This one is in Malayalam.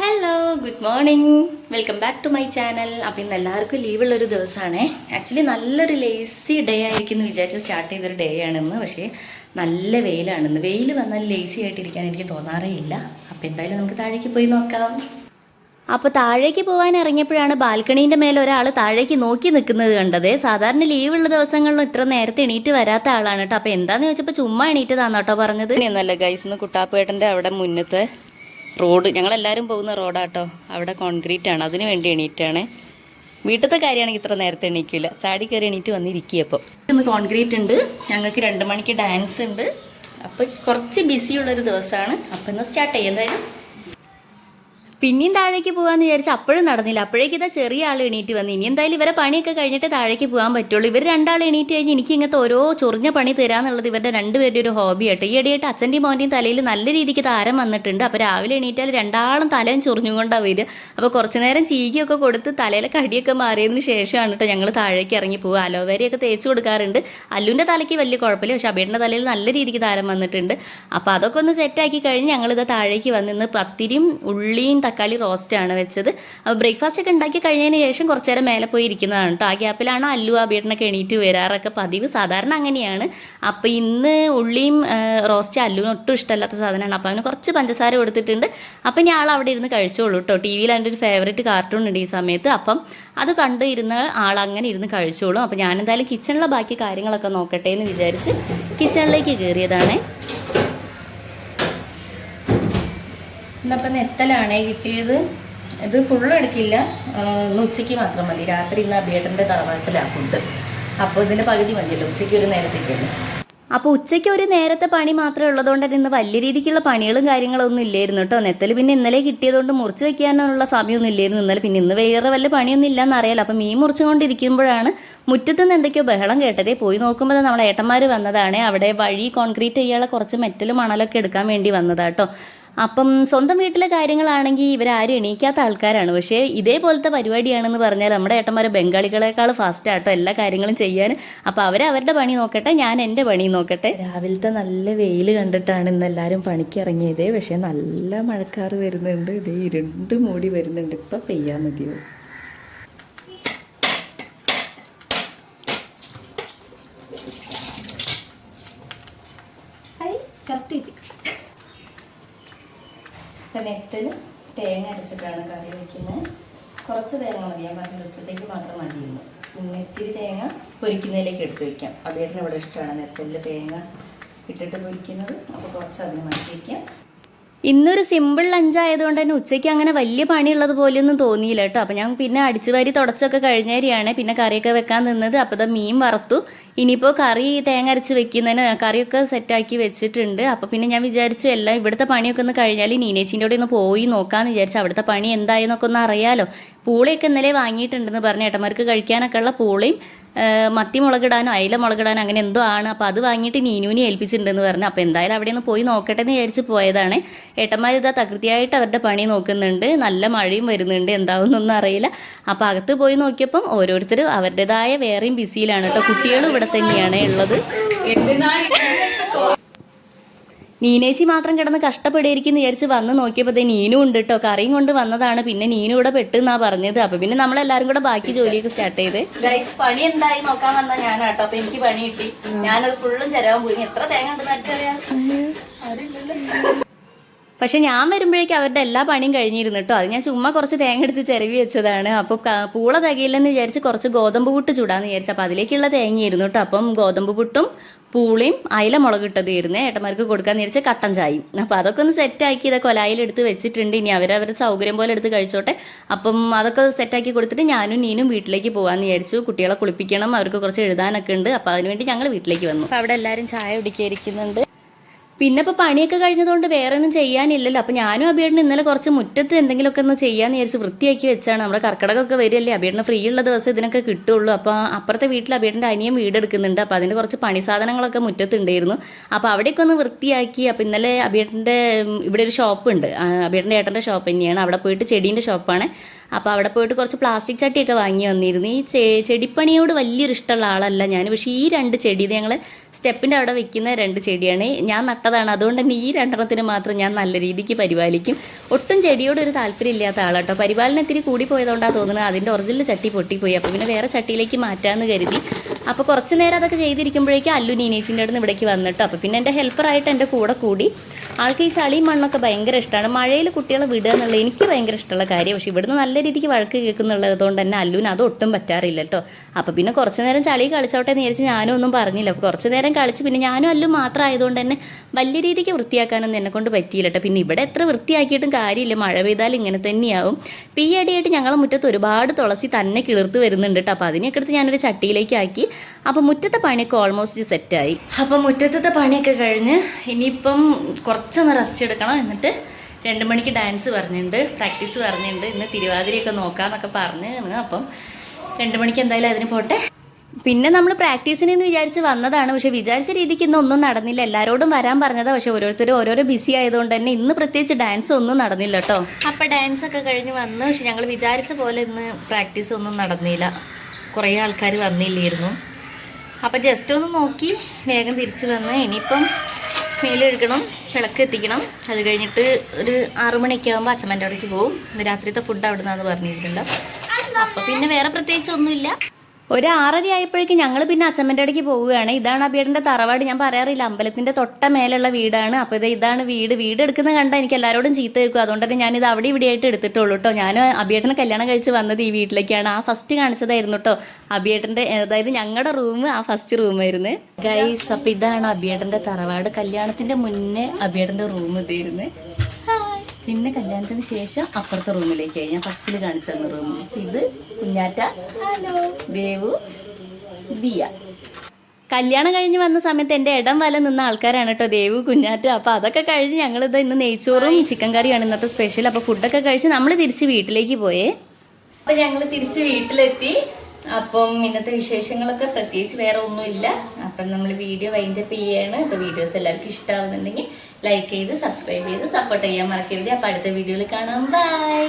Hello good morning welcome back to my channel അപ്പം ഇന്ന് എല്ലാവർക്കും ലീവുള്ള ഒരു ദിവസമാണ്. ആക്ച്വലി നല്ലൊരു ലേസി ഡേ ആയിരിക്കും വിചാരിച്ച് സ്റ്റാർട്ട് ചെയ്തൊരു ഡേ ആണെന്ന്. പക്ഷേ നല്ല വെയിലാണെന്ന് വെയിൽ വന്നാൽ ലേസി ആയിട്ടിരിക്കാൻ എനിക്ക് തോന്നാറേ ഇല്ല. അപ്പം എന്തായാലും നമുക്ക് താഴേക്ക് പോയി നോക്കാം. അപ്പോൾ താഴേക്ക് പോകാൻ ഇറങ്ങിയപ്പോഴാണ് ബാൽക്കണീന്റെ മേലെ ഒരാൾ താഴേക്ക് നോക്കി നിൽക്കുന്നത് കണ്ടത്. സാധാരണ ലീവുള്ള ദിവസങ്ങളിലും ഇത്ര നേരത്തെ എണീറ്റ് വരാത്ത ആളാണ് കേട്ടോ. അപ്പോൾ എന്താണെന്ന് ചോദിച്ചപ്പോൾ ചുമ്മാ എണീറ്റ് കേട്ടോ പറഞ്ഞത് എന്നല്ല ഗൈസ് കുട്ടാപ്പേട്ടന്റെ കുട്ടാപ്പേട്ടന്റെ അവിടെ മുന്നത്തെ റോഡ് ഞങ്ങളെല്ലാവരും പോകുന്ന റോഡാട്ടോ. അവിടെ കോൺക്രീറ്റ് ആണ് അതിന് വേണ്ടി എണീറ്റാണ്. വീട്ടിലത്തെ കാര്യമാണെങ്കിൽ ഇത്ര നേരത്തെ എണീക്കില്ല. ചാടി കയറി എണീറ്റ് വന്നിരിക്കുകയപ്പോൾ ഇന്ന് കോൺക്രീറ്റ് ഉണ്ട്. ഞങ്ങൾക്ക് രണ്ട് മണിക്ക് ഡാൻസ് ഉണ്ട്. അപ്പം കുറച്ച് ബിസിയുള്ളൊരു ദിവസമാണ്. അപ്പം ഇന്ന് സ്റ്റാർട്ട് ചെയ്യാം. എന്തായാലും പിന്നെയും താഴേക്ക് പോവാന്ന് വിചാരിച്ച് അപ്പോഴും നടന്നില്ല. അപ്പോഴേക്ക് ഇതാ ചെറിയ ആൾ എണീറ്റ് വന്നു. ഇനി എന്തായാലും ഇവരെ പണിയൊക്കെ കഴിഞ്ഞിട്ട് താഴേക്ക് പോകാൻ പറ്റുള്ളൂ. ഇവർ രണ്ടാൾ എണീറ്റ് കഴിഞ്ഞ് എനിക്ക് ഇങ്ങനത്തെ ഓരോ ചൊറിഞ്ഞ പണി തരാന്നുള്ളത് ഇവരുടെ രണ്ടുപേരുടെ ഒരു ഹോബി ആയിട്ട് ഈ ഇടയായിട്ട് അച്ഛന്റെയും മോന്റെയും തലയിൽ നല്ല രീതിക്ക് താരം വന്നിട്ടുണ്ട്. അപ്പോൾ രാവിലെ എണീറ്റാൽ രണ്ടാളും തലയും ചൊറിഞ്ഞുകൊണ്ടാണ് വരിക. അപ്പോൾ കുറച്ച് നേരം ചീകിയൊക്കെ കൊടുത്ത് തലയിലെ കടിയൊക്കെ മാറിയതിന് ശേഷമാണ് കേട്ടോ ഞങ്ങൾ താഴേക്ക് ഇറങ്ങി പോകുക അലോവേരയൊക്കെ തേച്ച് കൊടുക്കാറുണ്ട്. അല്ലുവിന്റെ തലയ്ക്ക് വലിയ കുഴപ്പമില്ല. പക്ഷേ അബേടിന്റെ തലയിൽ നല്ല രീതിക്ക് താരം വന്നിട്ടുണ്ട്. അപ്പോൾ അതൊക്കെ ഒന്ന് സെറ്റാക്കി കഴിഞ്ഞ് ഞങ്ങളിത് താഴേക്ക് വന്നിന്ന് പത്തിരിയും ഉള്ളിയും തക്കാളി റോസ്റ്റാണ് വെച്ചത്. അപ്പോൾ ബ്രേക്ക്ഫാസ്റ്റ് ഒക്കെ ഉണ്ടാക്കി കഴിഞ്ഞതിന് ശേഷം കുറച്ച് നേരം മേലെ പോയി ഇരിക്കുന്നതാണ് കേട്ടോ ആ ഗ്യാപ്പിലാണ് അല്ലു അബീട്ടനൊക്കെ എണീറ്റ് വരാറൊക്കെ പതിവ്. സാധാരണ അങ്ങനെയാണ്. അപ്പോൾ ഇന്ന് ഉള്ളിയും റോസ്റ്റ് അല്ലുവിന് ഒട്ടും ഇഷ്ടമല്ലാത്ത സാധനമാണ്. അപ്പോൾ അവന് കുറച്ച് പഞ്ചസാര കൊടുത്തിട്ടുണ്ട്. അപ്പം ഞാൻ അവിടെ ഇരുന്ന് കഴിച്ചോളൂ കേട്ടോ ടി വിയിൽ എന്റെ ഒരു ഫേവറേറ്റ് കാർട്ടൂൺ ഉണ്ട് ഈ സമയത്ത്. അപ്പം അത് കണ്ട് ഇരുന്ന് ആൾ അങ്ങനെ ഇരുന്ന് കഴിച്ചോളും. അപ്പോൾ ഞാൻ എന്തായാലും കിച്ചണിലെ ബാക്കി കാര്യങ്ങളൊക്കെ നോക്കട്ടെ എന്ന് വിചാരിച്ച് കിച്ചണിലേക്ക് കയറിയതാണേ. ഇന്നപ്പം നെത്തലാണേ കിട്ടിയത്. ഇത് ഫുള്ള് എടുക്കില്ല. ഉച്ചയ്ക്ക് മാത്രം മതി. രാത്രി ഇന്ന് അബിയേട്ടന്റെ തറവാട്ടിലാണ് ഫുഡ് അപ്പോൾ ഇതിന്റെ പകുതി മതിയല്ലോ. ഉച്ചയ്ക്ക് ഒരു നേരത്തേക്കല്ലേ. അപ്പോൾ ഉച്ചയ്ക്ക് ഒരു നേരത്തെ പണി മാത്രമേ ഉള്ളതുകൊണ്ട് തന്നെ ഇന്ന് വലിയ രീതിക്കുള്ള പണികളും കാര്യങ്ങളൊന്നും ഇല്ലായിരുന്നു കേട്ടോ. നെത്തൽ പിന്നെ ഇന്നലെ കിട്ടിയതുകൊണ്ട് മുറിച്ച് വെക്കാനുള്ള സമയമൊന്നും ഇല്ലായിരുന്നു. ഇന്നലെ പിന്നെ ഇന്ന് വേറെ വല്ല പണിയൊന്നും ഇല്ലെന്ന് അറിയാലോ. അപ്പം മീൻ മുറിച്ചുകൊണ്ടിരിക്കുമ്പോഴാണ് മുറ്റത്ത് നിന്ന് എന്തൊക്കെയോ ബഹളം കേട്ടതേ. പോയി നോക്കുമ്പോൾ നമ്മളെ ഏട്ടന്മാർ വന്നതാണ്. അവിടെ വഴി കോൺക്രീറ്റ് ചെയ്യാനുള്ള കുറച്ച് മെറ്റൽ മണലൊക്കെ എടുക്കാൻ വേണ്ടി വന്നതാട്ടോ അപ്പം സ്വന്തം വീട്ടിലെ കാര്യങ്ങളാണെങ്കിൽ ഇവരാരും എണീക്കാത്ത ആൾക്കാരാണ്. പക്ഷേ ഇതേപോലത്തെ പരിപാടിയാണെന്ന് പറഞ്ഞാൽ നമ്മുടെ ഏട്ടന്മാർ ബംഗാളികളെക്കാൾ ഫാസ്റ്റ് ആട്ടോ എല്ലാ കാര്യങ്ങളും ചെയ്യാൻ. അപ്പോൾ അവർ അവരുടെ പണി നോക്കട്ടെ ഞാൻ എന്റെ പണി നോക്കട്ടെ. രാവിലത്തെ നല്ല വെയിൽ കണ്ടിട്ടാണ് ഇന്ന് എല്ലാവരും പണിക്ക് ഇറങ്ങിയത്. പക്ഷേ നല്ല മഴക്കാറ് വരുന്നുണ്ട്. ഇതേ ഇരുണ്ട് മൂടി വരുന്നുണ്ട്. ഇപ്പം പെയ്യാൻ മതിയോ കറക്റ്റ് കിട്ടി നെത്തൽ തേങ്ങ അരച്ചിട്ടാണ് കറി വയ്ക്കുന്നത് കുറച്ച് തേങ്ങ മതി. ഞാൻ പറഞ്ഞ ഉച്ചത്തേക്ക് മാത്രം മതിയുള്ളൂ നെത്തിരി തേങ്ങ പൊരിക്കുന്നതിലേക്ക് എടുത്ത് വയ്ക്കാം അബേട്ടിന് ഇവിടെ ഇഷ്ടമാണ് നെത്തലിൽ തേങ്ങ ഇട്ടിട്ട് പൊരിക്കുന്നത്. അപ്പോൾ കുറച്ച് അതിന് മാറ്റി വയ്ക്കാം ഇന്നൊരു സിമ്പിൾ ലഞ്ച് ആയതുകൊണ്ട് തന്നെ ഉച്ചയ്ക്ക് അങ്ങനെ വലിയ പണിയുള്ളത് പോലെയൊന്നും തോന്നിയില്ല കേട്ടോ. അപ്പോൾ ഞാൻ പിന്നെ അടിച്ചുവാരി തുടച്ചൊക്കെ കഴിഞ്ഞേരിയാണ്. പിന്നെ കറിയൊക്കെ വെക്കാൻ നിന്നത്. അപ്പോൾ മീൻ വറുത്തു. ഇനിയിപ്പോൾ കറി തേങ്ങ അരച്ച് വെക്കുന്നതിന് കറിയൊക്കെ സെറ്റാക്കി വെച്ചിട്ടുണ്ട്. അപ്പോൾ പിന്നെ ഞാൻ വിചാരിച്ചു എല്ലാം ഇവിടുത്തെ പണിയൊക്കെ ഒന്ന് കഴിഞ്ഞാൽ നീനേച്ചിന്റെ കൂടെ ഒന്ന് പോയി നോക്കാമെന്ന് വിചാരിച്ചു. അവിടുത്തെ പണി എന്തായെന്നൊക്കെ ഒന്ന് അറിയാലോ. പൂളയൊക്കെ ഇന്നലെ വാങ്ങിയിട്ടുണ്ടെന്ന് പറഞ്ഞ ഏട്ടന്മാർക്ക് കഴിക്കാനൊക്കെ ഉള്ള പൂളയും മത്തി മുളകിടാനോ അയില മുളകിടാനോ അങ്ങനെ എന്തോ ആണ്. അപ്പോൾ അത് വാങ്ങിയിട്ട് നീനുവിനെ ഏൽപ്പിച്ചിട്ടുണ്ടെന്ന് പറഞ്ഞു. അപ്പോൾ എന്തായാലും അവിടെ ഒന്ന് പോയി നോക്കട്ടെ എന്ന് വിചാരിച്ച് പോയതാണ്. ഏട്ടന്മാർ ഇതാ തകൃതിയായിട്ട് അവരുടെ പണി നോക്കുന്നുണ്ട്. നല്ല മഴയും വരുന്നുണ്ട്. എന്താവുന്നൊന്നും അറിയില്ല. അപ്പോൾ അകത്ത് പോയി നോക്കിയപ്പം ഓരോരുത്തരും അവരുടേതായ വേറെയും ബിസിയിലാണ് കേട്ടോ. കുട്ടികളും ഇവിടെ തന്നെയാണ് ഉള്ളത്. നീനേച്ചി മാത്രം കിടന്ന് കഷ്ടപ്പെടുകയായിരിക്കും വിചാരിച്ച് വന്ന് നോക്കിയപ്പോൾ ദേ നീനും ഉണ്ട് കേട്ടോ കറിയും കൊണ്ട് വന്നതാണ്. പിന്നെ നീനും ഇവിടെ പെട്ടെന്നാ പറഞ്ഞത്. അപ്പൊ പിന്നെ നമ്മളെല്ലാരും കൂടെ ബാക്കി ജോലിയൊക്കെ സ്റ്റാർട്ട് ചെയ്ത്. പണി എന്തായി? നോക്കാൻ വന്ന ഞാനാട്ടോ. അപ്പൊ എനിക്ക് പണി കിട്ടി. ഞാനത് ഫുള്ളും ചെലവാൻ പോയി. എത്ര തേങ്ങ ഉണ്ടെന്ന് ആർക്കറിയാം പക്ഷെ ഞാൻ വരുമ്പോഴേക്കും അവരുടെ എല്ലാ പണിയും കഴിഞ്ഞിരുന്നു കേട്ടോ അത് ഞാൻ ചുമ്മാ കുറച്ച് തേങ്ങ എടുത്ത് ചിരവി വെച്ചതാണ്. അപ്പോൾ പൂള തികയില്ലെന്ന് വിചാരിച്ച് കുറച്ച് ഗോതമ്പ് പുട്ട് ചൂടാന്ന് വിചാരിച്ചു. അപ്പോൾ അതിലേക്കുള്ള തേങ്ങയായിരുന്നു കേട്ടോ അപ്പം ഗോതമ്പ് പുട്ടും പൂളിയും അയില മുളകിട്ടതായിരുന്നേ ഏട്ടന്മാർക്ക് കൊടുക്കാൻ വിചാരിച്ച കട്ടൻ ചായയും. അപ്പോൾ അതൊക്കെ ഒന്ന് സെറ്റാക്കി ഇതൊക്കെ കൊലായിലെടുത്ത് വെച്ചിട്ടുണ്ട്. ഇനി അവരവരുടെ സൗകര്യം പോലെ എടുത്ത് കഴിച്ചോട്ടെ. അപ്പം അതൊക്കെ സെറ്റാക്കി കൊടുത്തിട്ട് ഞാനും നീനും വീട്ടിലേക്ക് പോകാമെന്ന് വിചാരിച്ചു. കുട്ടികളെ കുളിപ്പിക്കണം അവർക്ക് കുറച്ച് എഴുതാനൊക്കെ ഉണ്ട്. അപ്പോൾ അതിനുവേണ്ടി ഞങ്ങൾ വീട്ടിലേക്ക് വന്നു. അപ്പോൾ അവിടെ എല്ലാവരും ചായ കുടിക്കാതിരിക്കുന്നുണ്ട് പിന്നെ ഇപ്പോൾ പണിയൊക്കെ കഴിഞ്ഞതുകൊണ്ട് വേറെ ഒന്നും ചെയ്യാനില്ലല്ലോ. അപ്പോൾ ഞാനും അബിയേട്ടന് ഇന്നലെ കുറച്ച് മുറ്റത്ത് എന്തെങ്കിലുമൊക്കെ ഒന്ന് ചെയ്യാന്ന് വിചാരിച്ച് വൃത്തിയാക്കി വെച്ചാണ്. നമ്മുടെ കർക്കിടകമൊക്കെ വരികയല്ലേ. അബിയേട്ടന് ഫ്രീ ഉള്ള ദിവസം ഇതിനൊക്കെ കിട്ടുള്ളൂ. അപ്പോൾ അപ്പുറത്തെ വീട്ടിൽ അബിയേട്ടന്റെ അനിയൻ വീട് എടുക്കുന്നുണ്ട് അപ്പോൾ അതിന്റെ കുറച്ച് പണി സാധനങ്ങളൊക്കെ മുറ്റത്ത് ഉണ്ടായിരുന്നു അപ്പോൾ അവിടെയൊക്കെ ഒന്ന് വൃത്തിയാക്കി. അപ്പോൾ ഇന്നലെ അബിയേട്ടന്റെ ഇവിടെ ഒരു ഷോപ്പ് ഉണ്ട് അബിയേട്ടന്റെ ഏട്ടന്റെ ഷോപ്പ് തന്നെയാണ്. അവിടെ പോയിട്ട് ചെടീന്റെ ഷോപ്പാണ്. അപ്പോൾ അവിടെ പോയിട്ട് കുറച്ച് പ്ലാസ്റ്റിക് ചട്ടിയൊക്കെ വാങ്ങി വന്നിരുന്നു. ഈ ചെടിപ്പണിയോട് വലിയൊരു ഇഷ്ടമുള്ള ആളല്ല ഞാൻ. പക്ഷേ ഈ രണ്ട് ചെടി ഞങ്ങൾ സ്റ്റെപ്പിന്റെ അവിടെ വെക്കുന്ന രണ്ട് ചെടിയാണ്. ഞാൻ നട്ടതാണ്. അതുകൊണ്ട് തന്നെ ഈ രണ്ടെണ്ണത്തിന് മാത്രം ഞാൻ നല്ല രീതിക്ക് പരിപാലിക്കും. ഒട്ടും ചെടിയോട് ഒരു താല്പര്യം ഇല്ലാത്ത ആളാട്ടോ പരിപാലനം ഇത്തിരി കൂടി പോയതുകൊണ്ടാണ് തോന്നുന്നത്. അതിന്റെ ഒറിജിനൽ ചട്ടി പൊട്ടിപ്പോയി. അപ്പോൾ പിന്നെ വേറെ ചട്ടിയിലേക്ക് മാറ്റാമെന്ന് കരുതി. അപ്പോൾ കുറച്ച് നേരം അതൊക്കെ ചെയ്തിരിക്കുമ്പോഴേക്കും അല്ലു നീനേച്ചിന്റെ അവിടെ ഇവിടേക്ക് വന്നിട്ടോ. അപ്പോൾ പിന്നെ എന്റെ ഹെൽപ്പറായിട്ട് എന്റെ കൂടെ കൂടി ആൾക്ക് ഈ ചളി മണ്ണൊക്കെ ഭയങ്കര ഇഷ്ടമാണ്. മഴയിൽ കുട്ടികളെ വിടുക എന്നുള്ളത് എനിക്ക് ഭയങ്കര ഇഷ്ടമുള്ള കാര്യം പക്ഷേ ഇവിടുന്ന് നല്ല രീതിക്ക് വഴക്ക് കേൾക്കുന്നുള്ളത് കൊണ്ട് തന്നെ അല്ലുവിന് അത് ഒട്ടും പറ്റാറില്ല കേട്ടോ അപ്പോൾ പിന്നെ കുറച്ച് നേരം ചളി കളിച്ചോട്ടെ എന്ന് വിചാരിച്ച് ഞാനും ഒന്നും പറഞ്ഞില്ല. അപ്പോൾ കുറച്ച് നേരം കളിച്ച് പിന്നെ ഞാനും അല്ലു മാത്രം ആയതുകൊണ്ട് തന്നെ വലിയ രീതിക്ക് വൃത്തിയാക്കാനൊന്നും എന്നെ കൊണ്ട് പറ്റിയില്ല കേട്ടോ പിന്നെ ഇവിടെ എത്ര വൃത്തിയാക്കിയിട്ടും കാര്യമില്ല. മഴ പെയ്താൽ ഇങ്ങനെ തന്നെയാവും. ഈ അടിയായിട്ട് ഞങ്ങളെ മുറ്റത്ത് ഒരുപാട് തുളസി തന്നെ കിളിർത്ത് വരുന്നുണ്ട് കേട്ടോ അപ്പോൾ അതിനൊക്കെ എടുത്ത് ഞാനൊരു ചട്ടിയിലേക്ക് ആക്കി. അപ്പോൾ മുറ്റത്തെ പണിയൊക്കെ ഓൾമോസ്റ്റ് സെറ്റായി അപ്പോൾ മുറ്റത്തെ പണിയൊക്കെ കഴിഞ്ഞ് ഇനിയിപ്പം കുറച്ചൊന്ന് റെസ്റ്റ് എടുക്കണം. എന്നിട്ട് രണ്ട് മണിക്ക് ഡാൻസ് പറഞ്ഞിട്ടുണ്ട് പ്രാക്ടീസ് പറഞ്ഞിട്ടുണ്ട്. ഇന്ന് തിരുവാതിരയൊക്കെ നോക്കാമെന്നൊക്കെ പറഞ്ഞ് അപ്പം രണ്ട് മണിക്ക് എന്തായാലും അതിന് പോട്ടെ. പിന്നെ നമ്മൾ പ്രാക്ടീസിന് എന്ന് വിചാരിച്ച് വന്നതാണ്. പക്ഷെ വിചാരിച്ച രീതിക്ക് ഇന്ന് ഒന്നും നടന്നില്ല. എല്ലാവരോടും വരാൻ പറഞ്ഞതാ. പക്ഷെ ഓരോരുത്തരും ഓരോരോ ബിസി ആയതുകൊണ്ട് തന്നെ ഇന്ന് പ്രത്യേകിച്ച് ഡാൻസ് ഒന്നും നടന്നില്ല കേട്ടോ. അപ്പൊ ഡാൻസ് ഒക്കെ കഴിഞ്ഞ് വന്നു. പക്ഷെ ഞങ്ങൾ വിചാരിച്ച പോലെ ഇന്ന് പ്രാക്ടീസ് ഒന്നും നടന്നില്ല. കുറേ ആൾക്കാർ വന്നില്ലായിരുന്നു. അപ്പൊ ജസ്റ്റ് ഒന്ന് നോക്കി വേഗം തിരിച്ചു വന്ന്. ഇനിയിപ്പം മേലെഴുകണം വിളക്ക് എത്തിക്കണം. അത് കഴിഞ്ഞിട്ട് ഒരു ആറു മണിയൊക്കെ ആകുമ്പോൾ അച്ഛമ്മന്റെ അവിടേക്ക് പോകും രാത്രിത്തെ ഫുഡ് അവിടെ നിന്നാന്ന് പറഞ്ഞിട്ടുണ്ടല്ലോ അപ്പോൾ പിന്നെ വേറെ പ്രത്യേകിച്ച് ഒന്നുമില്ല. ഒരു ആറര ആയപ്പോഴേക്കും ഞങ്ങൾ പിന്നെ അച്ഛമ്മന്റെ അടയ്ക്ക് പോവുകയാണ്. ഇതാണ് അബിയേട്ടന്റെ തറവാട്. ഞാൻ പറയാറില്ല അമ്പലത്തിന്റെ തൊട്ട മേലുള്ള വീടാണ്. അപ്പോൾ ഇത് ഇതാണ് വീട്. വീട് എടുക്കുന്നത് കണ്ട എനിക്ക് എല്ലാവരോടും ചീത്ത വെക്കും അതുകൊണ്ട് തന്നെ ഞാനിത് അവിടെ ഇവിടെ ആയിട്ട് എടുത്തിട്ടുള്ളൂ കേട്ടോ ഞാൻ അബിയേട്ടനെ കല്യാണം കഴിച്ച് വന്നത് ഈ വീട്ടിലേക്കാണ്. ആ ഫസ്റ്റ് കാണിച്ചതായിരുന്നു കേട്ടോ അബിയേട്ടന്റെ അതായത് ഞങ്ങളുടെ റൂം ആ ഫസ്റ്റ് റൂമായിരുന്നു. ഗൈസ് അപ്പോൾ ഇതാണ് അബിയേട്ടന്റെ തറവാട്. കല്യാണത്തിന്റെ മുന്നേ അബിയേട്ടന്റെ റൂം ഇതായിരുന്നു. പിന്നെ കല്യാണത്തിന് ശേഷം അപ്പുറത്തെ റൂമിലേക്ക് ഞാൻ ഫസ്റ്റിൽ കാണിച്ചു തന്ന റൂം ഇത് കുഞ്ഞാറ്റ ഹലോ ദേവു ദിയ. കല്യാണം കഴിഞ്ഞ് വന്ന സമയത്ത് എന്റെ ഇടം വല നിന്ന ആൾക്കാരാണ് കേട്ടോ ദേവു കുഞ്ഞാറ്റ. അപ്പോൾ അതൊക്കെ കഴിഞ്ഞ് ഞങ്ങളിത് ഇന്ന് നെയ്ച്ചോറും ചിക്കൻ കറിയാണ് ഇന്നത്തെ സ്പെഷ്യൽ അപ്പോൾ ഫുഡൊക്കെ കഴിച്ച് നമ്മൾ തിരിച്ച് വീട്ടിലേക്ക് പോയേ. അപ്പോൾ ഞങ്ങൾ തിരിച്ച് വീട്ടിലെത്തി. അപ്പം ഇന്നത്തെ വിശേഷങ്ങളൊക്കെ പ്രത്യേകിച്ച് വേറെ ഒന്നുമില്ല. അപ്പം നമ്മൾ വീഡിയോ വൈൻഡപ്പ് ചെയ്യാണ്. അപ്പോൾ വീഡിയോസ് എല്ലാവർക്കും ഇഷ്ടമാവുന്നുണ്ടെങ്കിൽ ലൈക്ക് ചെയ്ത് സബ്സ്ക്രൈബ് ചെയ്ത് സപ്പോർട്ട് ചെയ്യാൻ മറക്കരുത്. അപ്പോൾ അടുത്ത വീഡിയോയിൽ കാണാം. ബൈ